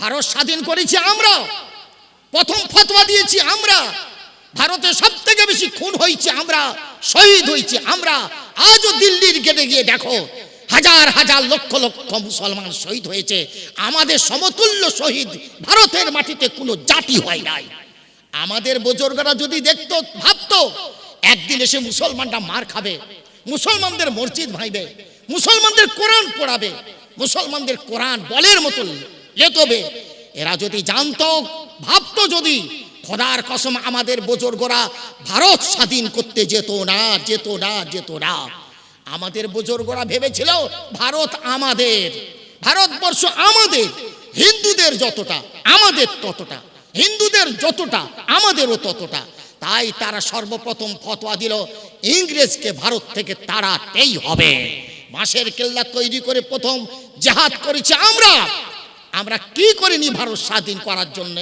ভারত স্বাধীন করেছি আমরা। প্রথম ফতোয়া দিয়েছি আমরা। ভারতে সব থেকে বেশি খুন হয়েছে আমরা, শহীদ হয়েছে আমরা। আজও দিল্লির গেটে গিয়ে দেখো, হাজার হাজার লক্ষ লক্ষ মুসলমান শহীদ হয়েছে। আমাদের সমতুল্য শহীদ ভারতের মাটিতে কোনো জাতি হয় নাই। আমাদের বুজুর্গরা যদি দেখতো, ভাবতো, একদিন এসে মুসলমানরা মার খাবে, মুসলমানদের মসজিদ ভাইবে মুসলমানদের কোরআন পড়াবে, মুসলমানদের কোরআন বলের মতো লেতবে এরা যদি জানত, ভাবতো যদি, খোদার কসম আমাদের বুজুর্গরা ভারত স্বাধীন করতে যেত না যেত না যেত না। আমাদের বুজুর্গরা ভেবেছিল, ভারত আমাদের, ভারতবর্ষ আমাদের, হিন্দুদের যতটা, আমাদের ততটা, হিন্দুদের যতটা, আমাদেরও ততটা। তাই তারা সর্বপ্রথম ফতোয়া দিল, ইংরেজকে ভারত থেকে তাড়াতেই হবে। বাঁশের কেল্লা তৈরি করে প্রথম জাহাজ করেছি আমরা। আমরা কি করিনি ভারত স্বাধীন করার জন্য?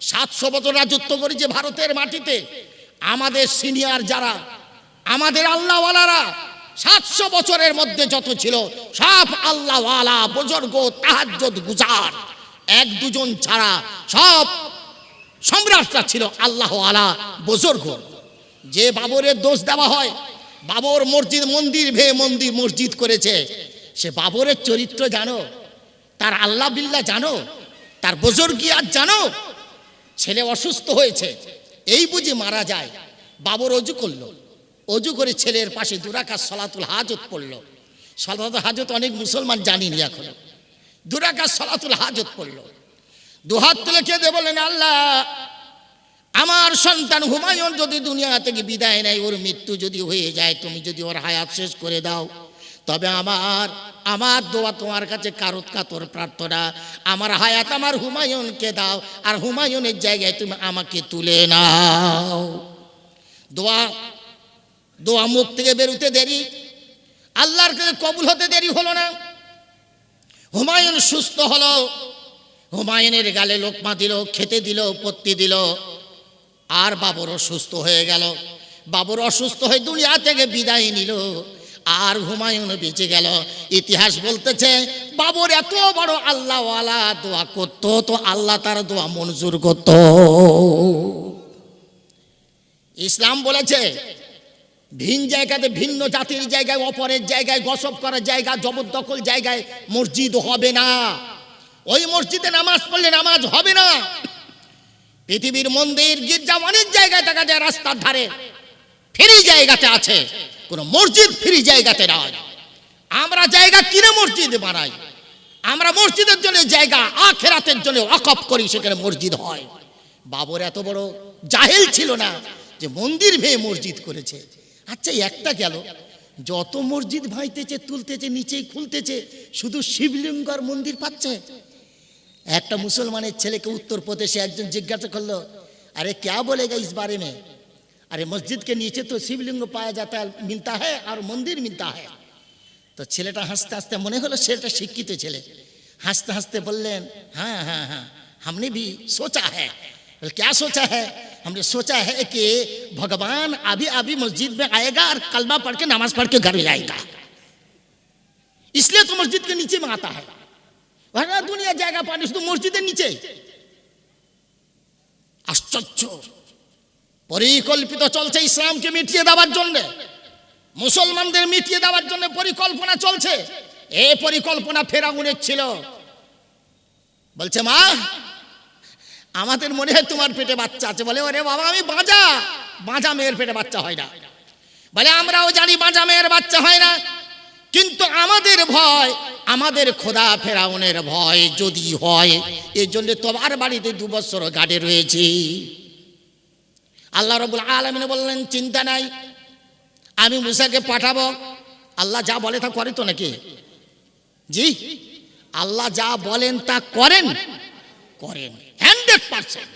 সাতশো বছর রাজত্ব করেছে ভারতের মাটিতে। আমাদের সিনিয়র যারা, আমাদের আল্লাহওয়ালারা সাতশো বছরের মধ্যে যত ছিল, সব আল্লাহওয়ালা, বুজুর্গ, তাহাজ্জুদ, গুজার। এক দুজন ছাড়া সব সম্রাটরা ছিল আল্লাহ আলা বুজুর্গ। যে বাবরের দোষ দেওয়া হয়, বাবর মসজিদ, মন্দির ভেয়ে মন্দির মসজিদ করেছে। সে বাবরের চরিত্র জানো? তার আল্লাহ বিল্লাহ জানো? তার বুজুর্গিয়াত জানো? ছেলে অসুস্থ হয়েছে। এই বুঝি মারা যায়। বাবর অজু করল। অজু করে ছেলের পাশে দুরাকার সলাতুল হাজত পড়ল। সলাতুল হাজত অনেক মুসলমান জানিনি এখনও। দুরাকার সলাতুল হাজত পড়ল। দুহাত তুলে কেঁদে বলেন আল্লাহ, আমার সন্তান হুমায়ুন যদি দুনিয়া থেকে বিদায় নেয়, ওর মৃত্যু যদি হয়ে যায়, তুমি যদি ওর হায়াত শেষ করে দাও। তবে আমার আমার দোয়া তোমার কাছে কারত কাতর প্রার্থনা। আমার হায়াত, আমার হুমায়ুনকে দাও, আর হুমায়ুনের জায়গায় তুমি আমাকে তুলে নাও। দোয়া দোয়া মুখ থেকে বেরোতে দেরি। আল্লাহর কাছে কবুল হতে দেরি হলো না। হুমায়ুন সুস্থ হলো। হুমায়ুনের গালে লোকমা দিল, খেতে দিল, পত্তি দিল। আর বাবর অসুস্থ হয়ে গেল। বাবর অসুস্থ হয়ে দুনিয়া থেকে বিদায় নিল। আর হুমায়ুন বেঁচে গেল। ইতিহাস বলতেছে, বাবর এত বড় আল্লাহওয়ালা দোয়া করত তো আল্লাহ তার দোয়া মঞ্জুর করত। ইসলাম বলেছে, ভিন জায়গাতে ভিন্ন জাতির জায়গায়, অপরের জায়গায় গসব করার জায়গা, জবরদখল জায়গায় মসজিদ হবে না। ওই মসজিদে নামাজ পড়লে নামাজ হবে না। পৃথিবীর মন্দির, গির্জা অনেক জায়গায় দেখা যায়, রাস্তার ধারে ফ্রি জায়গাতে আছে। কোনো মসজিদ ফ্রি জায়গাতে নয় আমরা জায়গা কিনে মসজিদ বানাই। আমরা মসজিদের জন্য জায়গা আখেরাতের জন্য অকপ করি, সেখানে মসজিদ হয়। বাবর এত বড় জাহেল ছিল না যে মন্দির ভেয়ে মসজিদ করেছে। আচ্ছা একটা গেল। যত মসজিদ ভাইতেছে তুলতেছে, নিচেই খুলতেছে, শুধু শিবলিঙ্গ আর মন্দির পাচ্ছে। একটা মুসলমানের ছেলেকে উত্তরপ্রদেশে একজন জিজ্ঞাসা করল, আরে, ক্যা বলে গা ইস বারে মেয়ে अरे मस्जिद के नीचे तो शिवलिंग पाया जाता है मिलता है और मंदिर मिलता है তো ছেলেটা হাসতে হাসতে মনে হলো ছেলেটা শিক্ষিত ছেলে হাসতে হাসতে বললেন हाँ हाँ हाँ हमने भी सोचा है बोले, क्या सोचा है हमने सोचा है कि भगवान अभी अभी मस्जिद में आएगा और कलमा पढ़ के नमाज पढ़ के घर जाएगा इसलिए तो मस्जिद के नीचे में आता है সারা দুনিয়া জায়গা পানি শুধু মসজিদের নিচে আশ্চর্য পরিকল্পিত চলছে ইসলামকে মিটিয়ে দেওয়ার জন্য। মুসলমানদের মিটিয়ে দেওয়ার জন্য পরিকল্পনা চলছে। এ পরিকল্পনা ফেরাউনের ছিল। বলছে, মা, আমাদের মনে হয় তোমার পেটে বাচ্চা আছে। বলে, ওরে বাবা, আমি বাঁজা। বাঁজা মেয়ের পেটে বাচ্চা হয় না। বলে, আমরাও জানি বাঁজা মেয়ের বাচ্চা হয় না। কিন্তু আমাদের ভয়, আমাদের খোদা ফেরাউনের ভয় যদি হয় এই জন্য তোমার বাড়িতে দু বছর গাড়ে রয়েছি। আল্লাহ রবুল আলমিন বললেন, চিন্তা নাই, আমি মুসাকে পাঠাবো। আল্লাহ যা বলে তা করে তো নাকি? জি, আল্লাহ যা বলেন তা করেন। করেন হান্ড্রেড পার্সেন্ট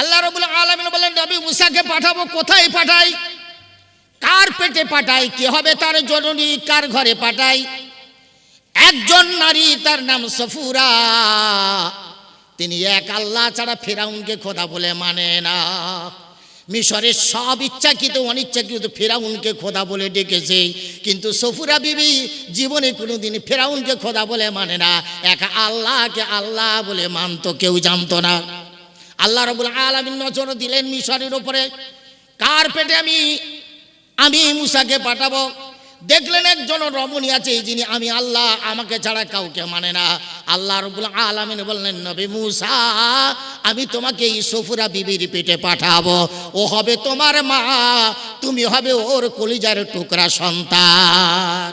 আল্লাহ রবুল আলমিন বললেন রবি মুসাকে পাঠাবো, কোথায় পাঠাই? কার পেটে পাঠাই? কি হবে তার জননী? কার ঘরে পাঠাই? একজন নারী তার নাম সফুরা। তিনি এক আল্লাহ ছাড়া ফেরাউনকে খোদা বলে মানে না। মিশরের সব ইচ্ছাকৃত, অনিচ্ছাকৃত ফেরাউনকে খোদা বলে ডেকেছে। কিন্তু সফুরা বিবি জীবনে কোনোদিন ফেরাউনকে খোদা বলে মানে না। এক আল্লাহকে আল্লাহ বলে মানতো কেউ জানতো না। আল্লাহ রবুল আলমিন নজর দিলেন মিশরের ওপরে কার পেটে আমি আমি মুসাকে পাঠাবো? দেখলেন একজন রমণী আছে, যিনি আমি আল্লাহ, আমাকে ছাড়া কাউকে মানে না। আল্লাহ রবুল আলমিন বললেন, নবী মুসা, আমি তোমাকে এই সফুরা বিবির পেটে পাঠাবো। ও হবে তোমার মা, তুমি হবে ওর কলিজার টুকরা সন্তান।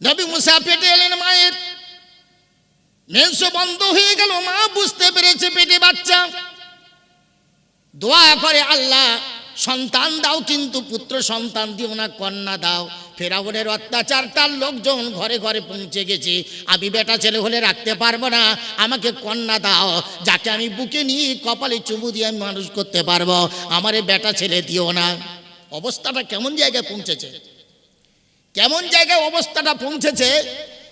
নবী মুসা পেটে এলেন মায়ের। মেন্স বন্ধ হয়ে গেল, মা বুঝতে পেরেছে পেটে বাচ্চা। দোয়া করে আল্লাহ সন্তান দাও কিন্তু পুত্র সন্তান দিও না, কন্যা দাও। ফেরাউনের অত্যাচার, তার লোকজন ঘরে ঘরে পৌঁছে গেছে। আমি বেটা ছেলে হলে রাখতে পারব না, আমাকে কন্যা দাও। যাকে আমি বুকে নিয়ে কপালে চুমু দিয়ে আমি মানুষ করতে পারব, আমারে বেটা ছেলে দিও না। অবস্থাটা কেমন জায়গায় পৌঁছেছে? কেমন জায়গায় অবস্থাটা পৌঁছেছে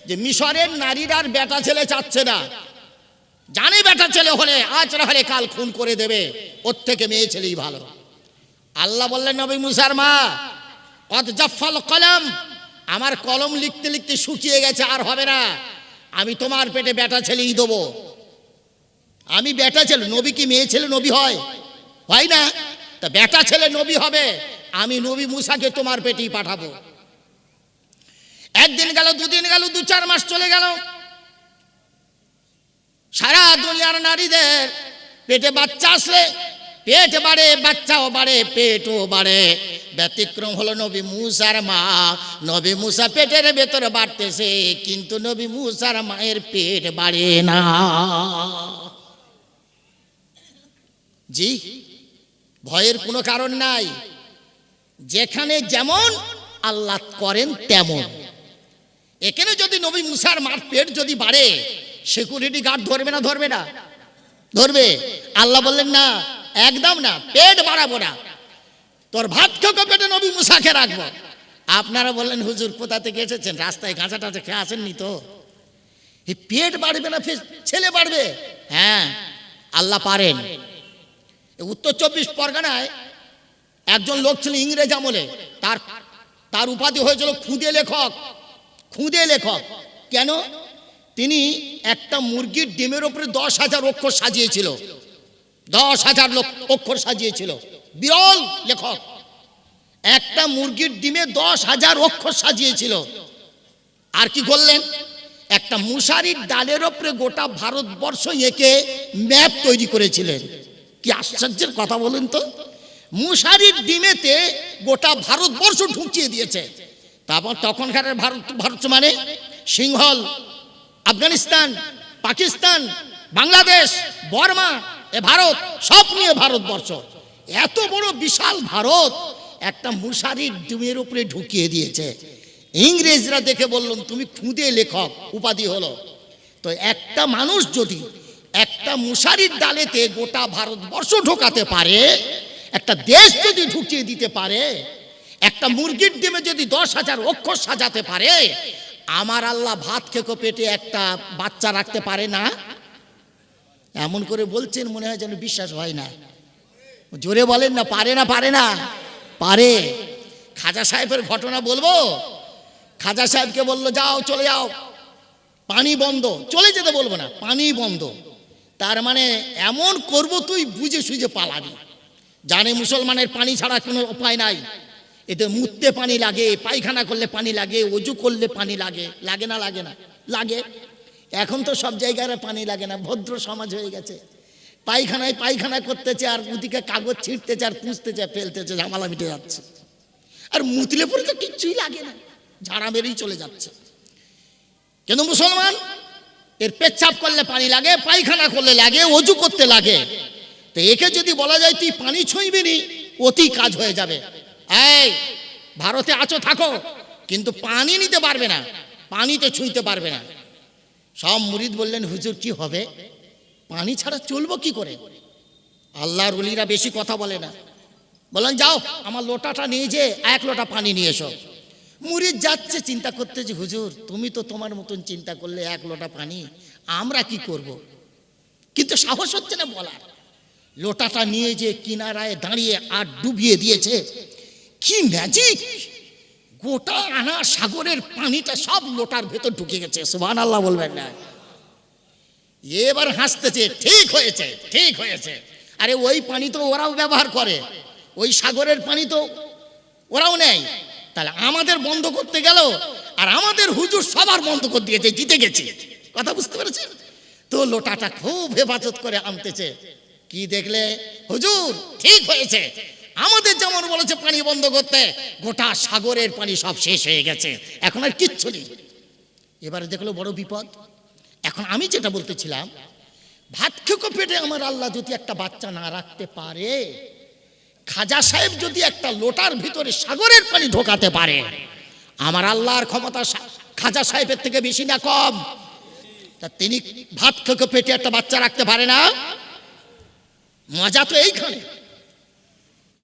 যে মিশরের নারীরা আর বেটা ছেলে চাচ্ছে না। জানে বেটা ছেলে হলে আজ না হলে কাল খুন করে দেবে, ওর থেকে মেয়ে ছেলেই ভালো। আল্লাহ বললেন, নবী মুসার মা কত জাফাল কলম, আমার কলম লিখতে লিখতে শুকিয়ে গেছে, আর হবে না। আমি তোমার পেটে বেটা ছেলেই দেবো। আমি বেটা ছেলে, নবী কি মেয়ে ছেলে, নবী হয়? হয় না? তা বেটা ছেলে, নবী হবে। আমি নবী মুসাকে তোমার পেটেই পাঠাবো। একদিন গেল, দুদিন গেল, দু চার মাস চলে গেল। সারা দুনিয়ার নারীদের পেটে বাচ্চা আসলে পেট বাড়ে, বাচ্চাও বাড়ে, পেটও বাড়ে। ব্যতিক্রম হলো নবী মুসার মা। নবী মুসা পেটের ভেতরে বাড়তেছে, কিন্তু নবী মুসার মায়ের পেট বাড়ে না। জি, ভয়ের কোনো কারণ নাই। যেখানে যেমন আল্লাহ করেন তেমন। এখানে যদি নবী মুসার মার পেট যদি বাড়ে সিকিউরিটি গার্ড ধরবে না ধরবে না? ধরবে। আল্লাহ বললেন না একদম না, পেট বাড়াবো না। তোর ভাত খেয়ে পেটে নবী মুসাকে রাখব। আপনারা বললেন, হুজুর, কোথা থেকে এসেছেন? রাস্তায় গাঁজা টাঁচা খেয়ে আসেননি তো? পেট বাড়বে না ছেলে বাড়বে। হ্যাঁ আল্লাহ পারেন। উত্তর চব্বিশ পরগনায় একজন লোক ছিল ইংরেজ আমলে। তার তার উপাধি হয়েছিল খুদে লেখক। খুদে লেখক। কেন? তিনি একটা মুরগির ডিমের ওপরে দশ হাজার অক্ষর সাজিয়েছিল। দশ হাজার লোক অক্ষর সাজিয়েছিল। বিরল লেখক। একটা মুরগির ডিমে দশ হাজার অক্ষর সাজিয়েছিল। আর কি করলেন? একটা মুশারির ডালের ওপরে গোটা ভারতবর্ষ এঁকে ম্যাপ তৈরি করেছিলেন। কি আশ্চর্যের কথা বলুন তো। মুশারির ডিমেতে গোটা ভারতবর্ষ ঢুকিয়ে দিয়েছে। তারপর তখনকার ভারত ভারত মানে সিংহল, আফগানিস্তান, পাকিস্তান, বাংলাদেশ, বর্মা এ ভারত, সব নিয়ে ভারতবর্ষ। এত বড় বিশাল ভারত একটা মুশারির ডিমের উপরে ঢুকিয়ে দিয়েছে। ইংরেজরা দেখে বললাম তুমি খুঁদে লেখক, উপাধি হলো। তো একটা মানুষ যদি একটা মুশারির ডালেতে গোটা ভারতবর্ষ ঢোকাতে পারে, একটা দেশ যদি ঢুকিয়ে দিতে পারে, একটা মুরগির ডিমে যদি দশ হাজার অক্ষর সাজাতে পারে, আমার আল্লাহ ভাত খেকো পেটে একটা বাচ্চা রাখতে পারে না? এমন করে বলছেন, মনে হয় যেন বিশ্বাস হয় না। জোরে বলেন না, পারে না পারে না। পারে। খাজা সাহেবের ঘটনা বলব? খাজা সাহেবকে বলল, যাও, চলে যাও। পানি বন্ধ। চলে যেতে বলব না, পানি বন্ধ। তার মানে এমন করব তুই, বুঝে সুঝে পালাবি। জানে মুসলমানের পানি ছাড়া কোনো উপায় নাই। এতে মুততে পানি লাগে, পায়খানা করলে পানি লাগে, অজু করলে পানি লাগে। লাগে না লাগে না। লাগে। এখন তো সব জায়গায় পানি লাগে না, ভদ্র সমাজ হয়ে গেছে। পায়খানায় পায়খানা করতেছে আর ওদিকে কাগজ ছিঁড়তেছে আর পুষতেছে ফেলতেছে, ঝামেলা মিটে যাচ্ছে। আর মুতলে পরে তো কিচ্ছুই লাগে না, ঝাড়া বেরিয়ে চলে যাচ্ছে। কেন মুসলমান, এর পেচ্ছাপ করলে পানি লাগে, পায়খানা করলে লাগে, অজু করতে লাগে। তো একে যদি বলা যায়, তুই পানি ছুঁইবি নি, অতি কাজ হয়ে যাবে। এই, ভারতে আছো, থাকো। কিন্তু পানি নিতে পারবে না, পানিতে ছুঁইতে পারবে না। সব মুরিদ বললেন, হুজুর, কি হবে? পানি ছাড়া চলবো কি করে? আল্লাহর অলিরা বেশি কথা বলে না। বললেন, যাও, আমার লোটাটা নিয়ে যে এক লোটা পানি নিয়ে এসো। মুরিদ যাচ্ছে, চিন্তা করতে যে, হুজুর, তুমি তো তোমার মতন চিন্তা করলে এক লোটা পানি, আমরা কি করব। কিন্তু সাহস হচ্ছে না বলার। লোটাটা নিয়ে যে কিনারায় দাঁড়িয়ে আর ডুবিয়ে দিয়েছে। কি ম্যাজিক গোটা আনা সাগরের পানিটা সব লোটার ভেতর ঢুকে গেছে সুবহান আল্লাহ বলবেন না। এবার হাসতেছে, ঠিক হয়েছে ঠিক হয়েছে। আরে ওই পানি তো ওরাও ব্যবহার করে, ওই সাগরের পানি তো ওরাও নেয়। তাহলে আমাদের বন্ধ করতে গেল, আর আমাদের হুজুর সবার বন্ধ করে দিয়েছে, জিতে গেছে। কথা বুঝতে পেরেছেন? তো লোটাটা খুব হেফাজত করে আনতেছে। কি দেখলে? হুজুর, ঠিক হয়েছে আমাদের যেমন বলেছে পানি বন্ধ করতে, গোটা সাগরের পানি সব শেষ হয়ে গেছে। এখন আর কিচ্ছু নেই। এবারে দেখল বড় বিপদ। এখন আমি যেটা বলতেছিলাম, ভাত খেকো পেটে আমার আল্লাহ যদি একটা বাচ্চা না রাখতে পারে, খাজা সাহেব যদি একটা লোটার ভিতরে সাগরের পানি ঢোকাতে পারে, আমার আল্লাহর ক্ষমতা খাজা সাহেবের থেকে বেশি না কম। তা তিনি ভাত খেকো পেটে একটা বাচ্চা রাখতে পারে না? মজা তো এইখানে।